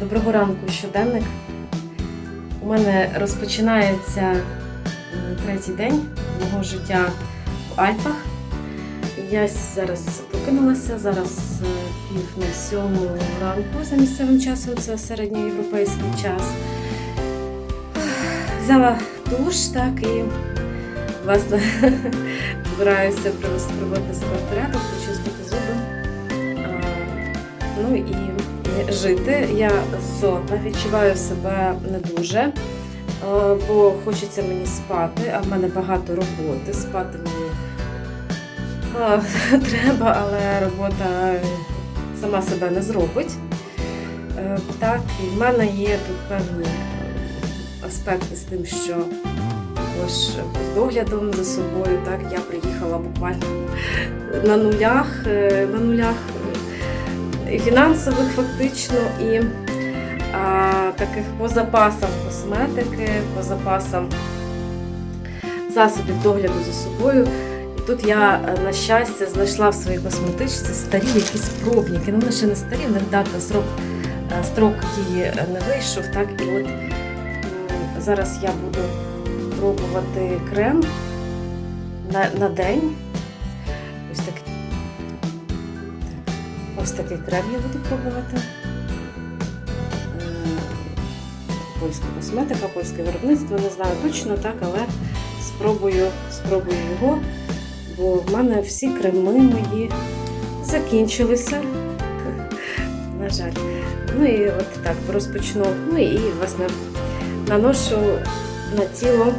Доброго ранку, щоденник. У мене розпочинається е, третій день мого життя в Альпах. Я зараз прокинулася, зараз е, пів на сьому ранку за місцевим часом, це середньоєвропейський час. Взяла душ, так, і власне збираюся привести себе в порядок, почистити зуби. Ну і жити. Я сонна, відчуваю себе не дуже, е, бо хочеться мені спати, а в мене багато роботи. Спати мені е, треба, але робота сама себе не зробить. Е, Так, і в мене є тут певні аспекти з тим, що з доглядом за собою. Так, я приїхала буквально на нулях, на нулях фінансових фактично, і а, таких по запасам косметики, по запасам засобів догляду за собою. І тут я, е, на щастя, знайшла в своїй косметичці старі якісь пробники. Ну, вони ще не старі, в них дата срок, е, строк дії е, не вийшов. Так, і от зараз я буду пробувати крем на, на день. Ось такий крем я буду пробувати. Е, Польська косметика, польське виробництво, не знаю точно так, але спробую, спробую його, бо в мене всі креми мої закінчилися. На жаль. Ну і от так розпочну. Ну і власне наношу на тіло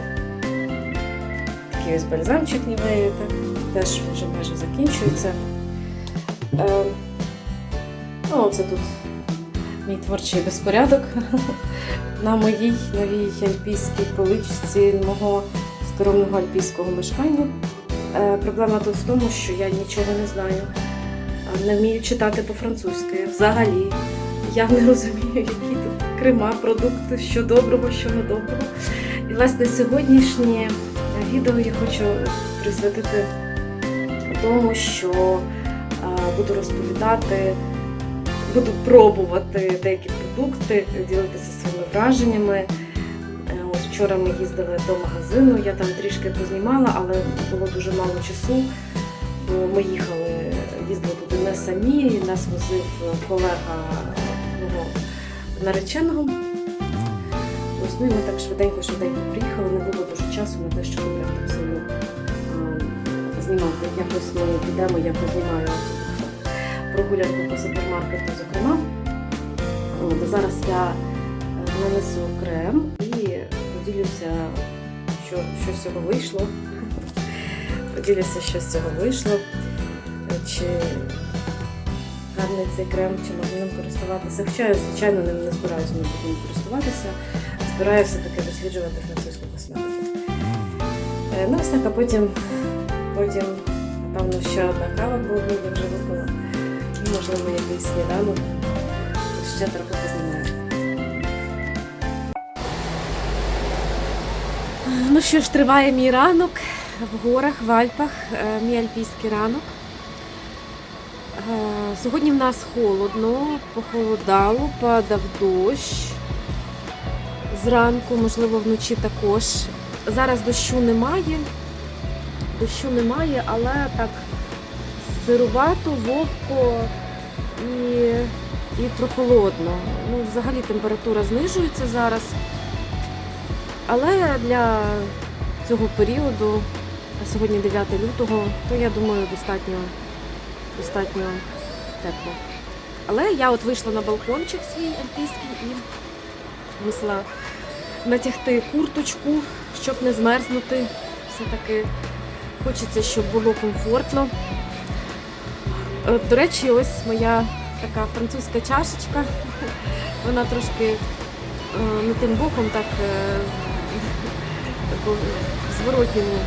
такий ось бальзамчик нівею, так, теж вже майже закінчується. Ну, це тут мій творчий безпорядок на моїй новій альпійській поличці мого скромного альпійського мешкання. Е, проблема тут в тому, що я нічого не знаю, не вмію читати по-французьки взагалі. Я не розумію, які тут крема, продукти, що доброго, що недоброго. І власне сьогоднішнє відео я хочу присвятити тому, що е, буду розповідати, буду пробувати деякі продукти, ділитися своїми враженнями. Е, Ось вчора ми їздили до магазину, я там трішки познімала, але було дуже мало часу, бо ми їхали, їздили туди не самі, нас возив колега мого нареченого. Ось ну і ми так швиденько-швиденько приїхали, не було дуже часу на те, щоб прям так сильно знімати. Якось ми підемо, я познімаю прогулянку по супермаркету, зокрема. От, зараз я е, нанесу крем і поділюся, що, що з цього вийшло. Поділюся, що з цього вийшло. Чи гарний цей крем, чи можна ним користуватися. Хоча я, звичайно, ним не збираюся ним користуватися. Збираюся таки досліджувати французьку косметику. Е, Ну, ось так, а потім, потім, напевно, ще одна кава одній я вже випила. Можливо, якийсь сніданок. Ще трохи познімаю. Ну що ж, триває мій ранок в горах, в Альпах, е, мій альпійський ранок. Е, Сьогодні в нас холодно, похолодало, падав дощ. Зранку, можливо, вночі також. Зараз дощу немає. Дощу немає, але так сирувато, вогко і, і прохолодно. Ну, взагалі температура знижується зараз. Але для цього періоду, а сьогодні 9 лютого, то я думаю, достатньо, достатньо тепло. Але я от вийшла на балкончик свій альпійський і мусила натягти курточку, щоб не змерзнути. Все-таки хочеться, щоб було комфортно. Е, До речі, ось моя така французька чашечка. Вона трошки е, не тим боком, так е, зворотньому,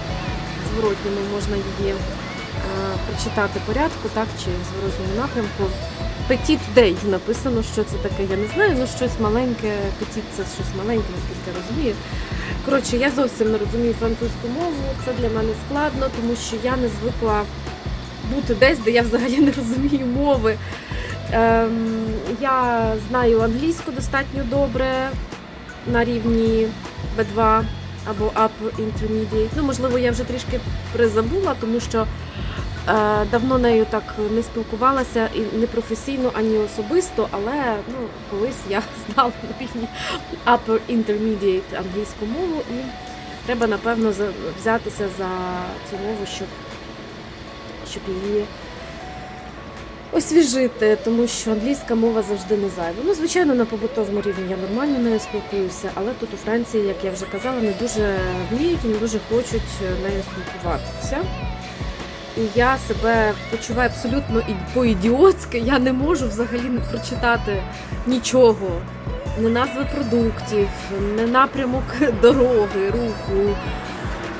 зворотньому можна її прочитати порядку, так, чи в зворотньому напрямку. Petit Day написано, що це таке, я не знаю, ну щось маленьке, Petit це щось маленьке, наскільки я розумію. Коротше, я зовсім не розумію французьку мову, це для мене складно, тому що я не звикла бути десь, де я взагалі не розумію мови. Ем, я знаю англійську достатньо добре на рівні B2 або Upper Intermediate. Ну, можливо, я вже трішки призабула, тому що е, давно нею так не спілкувалася і не професійно, ані особисто, але ну, колись я знала на рівні Upper Intermediate англійську мову, і треба, напевно, взятися за цю мову, щоб, щоб її освіжити, тому що англійська мова завжди не зайва. Ну, звичайно, на побутовому рівні я нормально нею спілкуюся, але тут у Франції, як я вже казала, не дуже вміють і не дуже хочуть нею спілкуватися. І я себе почуваю абсолютно по-ідіотськи. Я не можу взагалі прочитати нічого, не назви продуктів, не напрямок дороги, руху.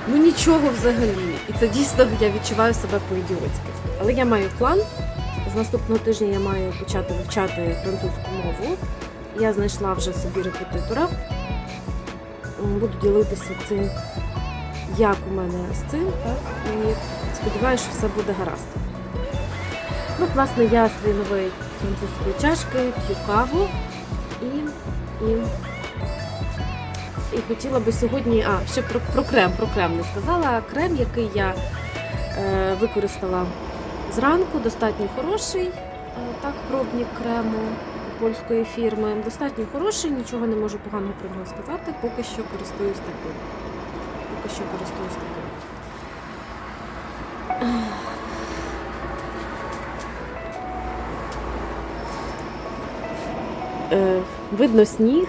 Ну нічого взагалі. І це дійсно я відчуваю себе по-ідіотськи. Але я маю план. З наступного тижня я маю почати вивчати французьку мову. Я знайшла вже собі репетитора. Буду ділитися цим, як у мене з цим, так? І сподіваюся, що все буде гаразд. Ну, власне, я з нової французької чашки п'ю каву і, і, і хотіла би сьогодні. А, ще про, про крем, про крем не сказала. Крем, який я е, використала Зранку достатньо хороший, е, так, пробник крему польської фірми. Достатньо хороший, нічого не можу поганого про нього сказати. Поки що користуюсь таким. Поки що користуюсь таким. Е, видно сніг,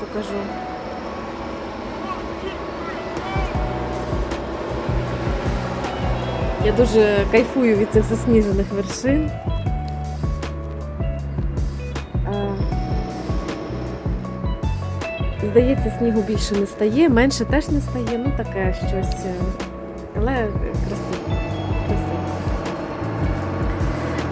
покажу. Я дуже кайфую від цих засніжених вершин. Здається, снігу більше не стає, менше теж не стає, ну таке щось. е, Але красиво. красиво.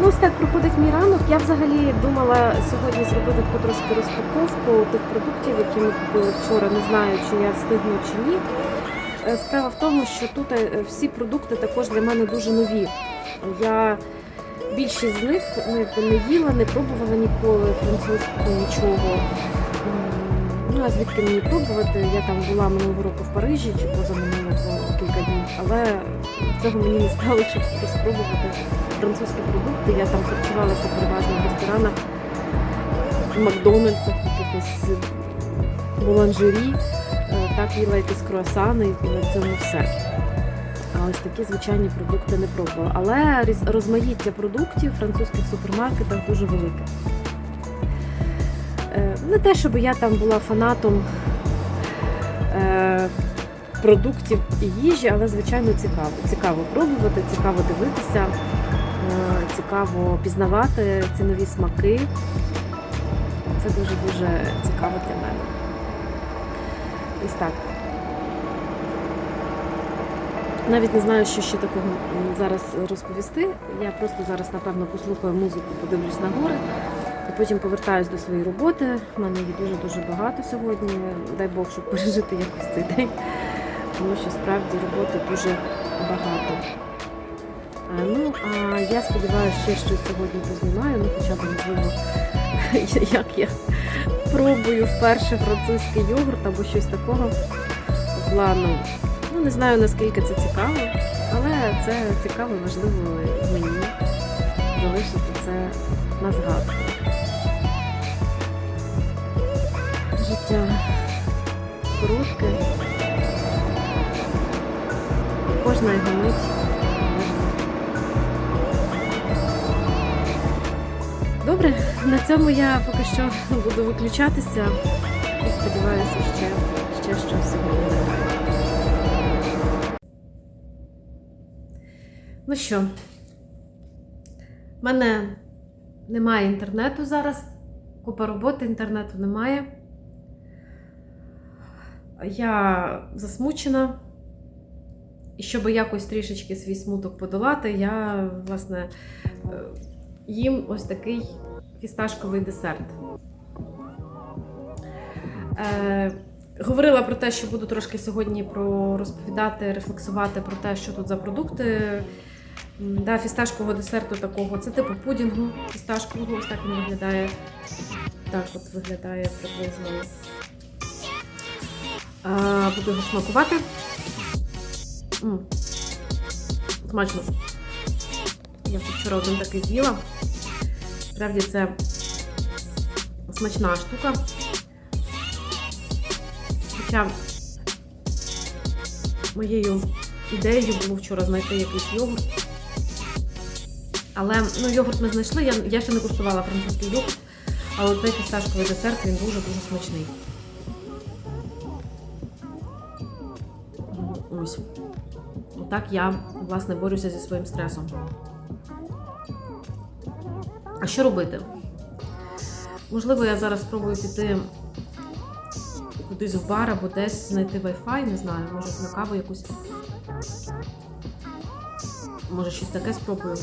Ну, ось так проходить мій ранок. Я взагалі думала сьогодні зробити таку трошки розпаковку тих продуктів, які ми купили вчора. Не знаю, чи я встигну чи ні. Е, Справа в тому, що тут е, всі продукти також для мене дуже нові. Я більшість з них не їла, не пробувала ніколи французьку нічого. Ну, а звідки мені пробувати? Я там була минулого року в Парижі чи позаминулого кілька днів, але цього мені не стало, щоб спробувати французькі продукти. Я там харчувалася переважно в ресторанах, в Макдональдсах, якихось буланжері. Е, так їла якісь круасани і на цьому все. А ось такі звичайні продукти не пробувала. Але розмаїття продуктів в французьких супермаркетах дуже велике. Е, Не те, щоб я там була фанатом е, продуктів і їжі, але звичайно цікаво. Цікаво пробувати, цікаво дивитися, цікаво пізнавати ці нові смаки. Це дуже-дуже цікаво для мене. Ось так. Навіть не знаю, що ще такого зараз розповісти. Я просто зараз, напевно, послухаю музику, подивлюсь на гори і потім повертаюсь до своєї роботи. У мене її дуже-дуже багато сьогодні. Дай Бог, щоб пережити якось цей день, тому що справді роботи дуже багато. Ну, а я сподіваюся, ще щось сьогодні познімаю, ну хоча б можливо, як я пробую вперше французький йогурт або щось такого плану. Ну, не знаю наскільки це цікаво, але це цікаво важливо мені залишити це на згадку. Життя коротке. Кожна його мить Добре, на цьому я поки що буду виключатися і сподіваюся, ще, ще щось сьогодні. Ну що, в мене немає інтернету зараз, купа роботи, інтернету немає. Я засмучена. І щоб якось трішечки свій смуток подолати, я, власне, е, їм ось такий фісташковий десерт. Е, говорила про те, що буду трошки сьогодні про розповідати, рефлексувати про те, що тут за продукти Да, фісташкового десерту такого. Це типу пудінгу фісташкового. Ось так він виглядає. Так от виглядає приблизно. А, буду його смакувати. М. Смачно. Я вчора один такий з'їла. Справді це смачна штука. Хоча моєю ідеєю було вчора знайти якийсь йогурт. Але ну, йогурт ми знайшли, я, я ще не куштувала французький йогурт, але цей фісташковий десерт він дуже-дуже смачний. Ось. Отак я, власне, борюся зі своїм стресом. А що робити? Можливо, я зараз спробую піти кудись в бар або десь знайти Wi-Fi, не знаю, може на каву якусь. Може щось таке спробую.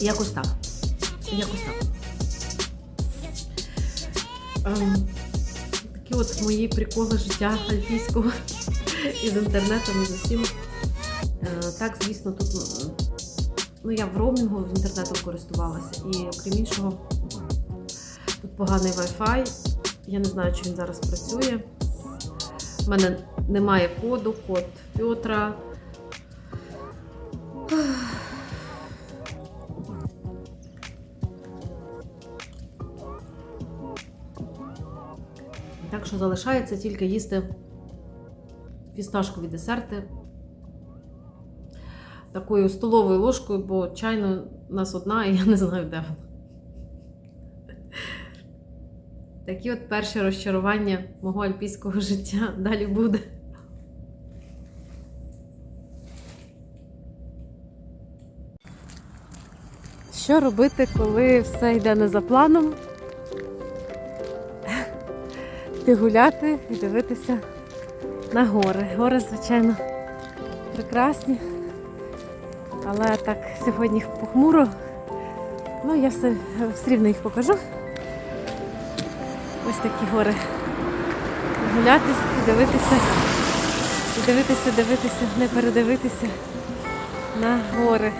Якось так. Якось так. Ем, такі от мої приколи життя альпійського із інтернетом і з усім. Е, так, звісно, тут ну, я в роумінгу з інтернетом користувалася, і окрім іншого, тут поганий Wi-Fi. Я не знаю, чи він зараз працює. У мене немає коду, код Петра. Що залишається тільки їсти фісташкові десерти такою столовою ложкою, бо чайно у нас одна, і я не знаю, де вона. Такі от перші розчарування мого альпійського життя далі буде. Що робити, коли все йде не за планом? Йти гуляти і дивитися на гори. Гори, звичайно, прекрасні. Але так сьогодні похмуро. Ну, я все, все рівно їх покажу. Ось такі гори. Гуляти і дивитися. І дивитися, дивитися, не передивитися на гори.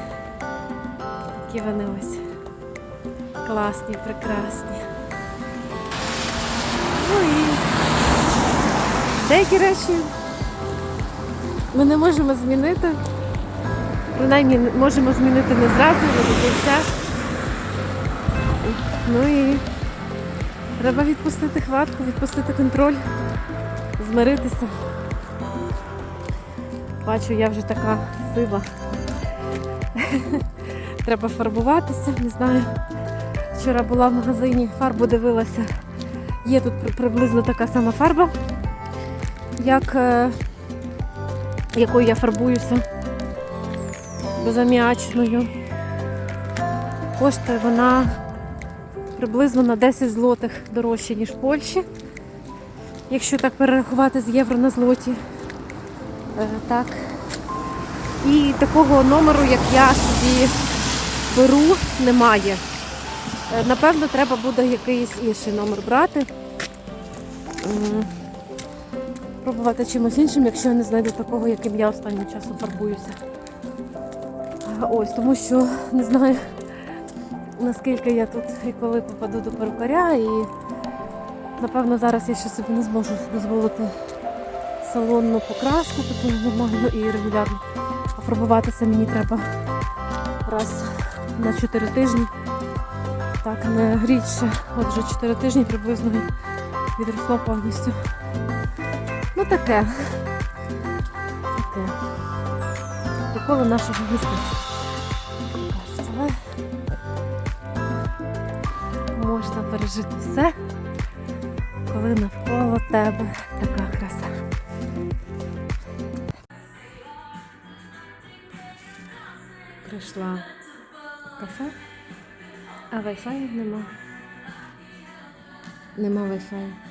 Такі вони ось. Класні, прекрасні. Ну і деякі речі ми не можемо змінити. Принаймні можемо змінити не зразу, не до кінця. Ну і треба відпустити хватку, відпустити контроль, змиритися. Бачу, я вже така сива. Треба фарбуватися, не знаю. Вчора була в магазині, фарбу дивилася. Є тут приблизно така сама фарба, як е, якою я фарбуюся безаміачною. Коштує вона приблизно на 10 злотих дорожче, ніж в Польщі. Якщо так перерахувати з євро на злоті. Е, так. І такого номеру, як я собі беру, немає. Е, Напевно, треба буде якийсь інший номер брати. М, Пробувати чимось іншим, якщо я не знайду такого, яким я останнім часом фарбуюся. Ось, тому що не знаю, наскільки я тут і коли попаду до перукаря, і напевно зараз я ще собі не зможу дозволити салонну покраску, таку нормальну і регулярно. А фарбуватися мені треба раз на 4 тижні. Так, не рідше. Отже, 4 тижні приблизно відросло повністю. Ну таке. Таке. Приколи нашого міста. Можна пережити все, коли навколо тебе така краса. Прийшла кафе. А Wi-Fi нема. Нема Wi-Fi.